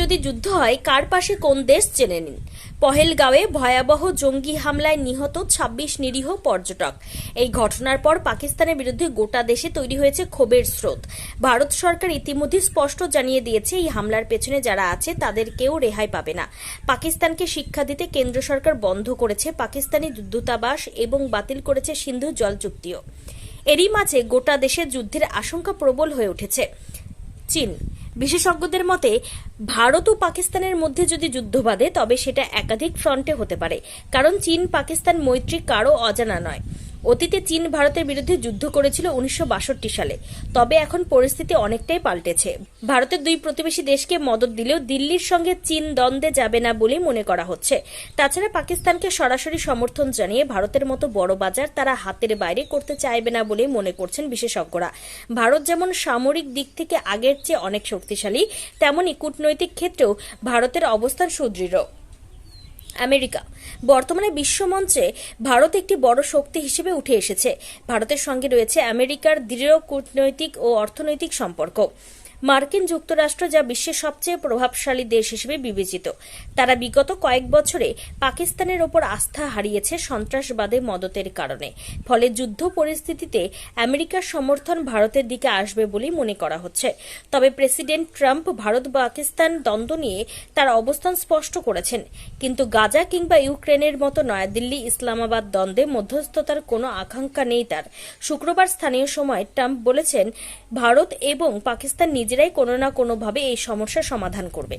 যদি যুদ্ধ হয়, কার পাশে কোন দেশ জেনে নিন? পহেলগাঁওয়ে ভয়াবহ জঙ্গি হামলায় নিহত ২৬ নিরীহ পর্যটক। এই ঘটনার পর পাকিস্তানের বিরুদ্ধে গোটা দেশে তৈরি হয়েছে ক্ষোভের স্রোত। ভারত সরকার ইতিমধ্যে স্পষ্ট জানিয়ে দিয়েছে, এই হামলার পেছনে যারা আছে, তাদের কেউ রেহাই পাবে না। পাকিস্তানকে শিক্ষা দিতে কেন্দ্র সরকার বন্ধ করেছে পাকিস্তানি দূতাবাস এবং বাতিল করেছে সিন্ধু জল চুক্তিও। এরই মাঝে গোটা দেশে যুদ্ধের আশঙ্কা প্রবল হয়ে উঠেছে। চীন বিশেষজ্ঞদের মতে, ভারত ও পাকিস্তানের মধ্যে যদি যুদ্ধ বাঁধে, তবে সেটা একাধিক ফ্রন্টে হতে পারে। কারণ চীন পাকিস্তান মৈত্রী কারও অজানা নয়। অতীতে চীন ভারতের বিরুদ্ধে যুদ্ধ করেছিল উনিশশো সালে। তবে এখন পরিস্থিতি অনেকটাই পাল্টেছে। ভারতের দুই প্রতিবেশী দেশকে মদত দিলেও দিল্লির সঙ্গে চীন দ্বন্দ্বে যাবে না বলে মনে করা হচ্ছে। তাছাড়া পাকিস্তানকে সরাসরি সমর্থন জানিয়ে ভারতের মতো বড় বাজার তারা হাতের বাইরে করতে চাইবে না বলে মনে করছেন বিশেষজ্ঞরা। ভারত যেমন সামরিক দিক থেকে আগের চেয়ে অনেক শক্তিশালী তেমনই কূটনৈতিক ক্ষেত্রেও ভারতের অবস্থান সুদৃঢ়। আমেরিকা। বর্তমানে বিশ্বমঞ্চে ভারত একটি বড় শক্তি হিসেবে উঠে এসেছে। ভারতের সঙ্গে রয়েছে আমেরিকার দৃঢ় কূটনৈতিক ও অর্থনৈতিক সম্পর্ক। মার্কিন যুক্তরাষ্ট্র যা বিশ্বের সবচেয়ে প্রভাবশালী দেশ হিসেবে বিবেচিত। তারা বিগত কয়েক বছরে পাকিস্তানের ওপর আস্থা হারিয়েছে সন্ত্রাসবাদে মদতের কারণে। ফলে যুদ্ধ পরিস্থিতিতে আমেরিকার সমর্থন ভারতের দিকে আসবে বলেই মনে করা হচ্ছে। তবে প্রেসিডেন্ট ট্রাম্প ভারত পাকিস্তান দ্বন্দ্ব নিয়ে তার অবস্থান স্পষ্ট করেছেন। কিন্তু গাজা কিংবা ইউক্রেনের মতো নয়াদিল্লি ইসলামাবাদ দ্বন্দ্বে মধ্যস্থতার কোনো আকাঙ্ক্ষা নেই তার। শুক্রবার স্থানীয় সময় ট্রাম্প বলেছেন, ভারত এবং পাকিস্তান নিজেরাই কোনো না কোনোভাবে এই সমস্যার সমাধান করবে।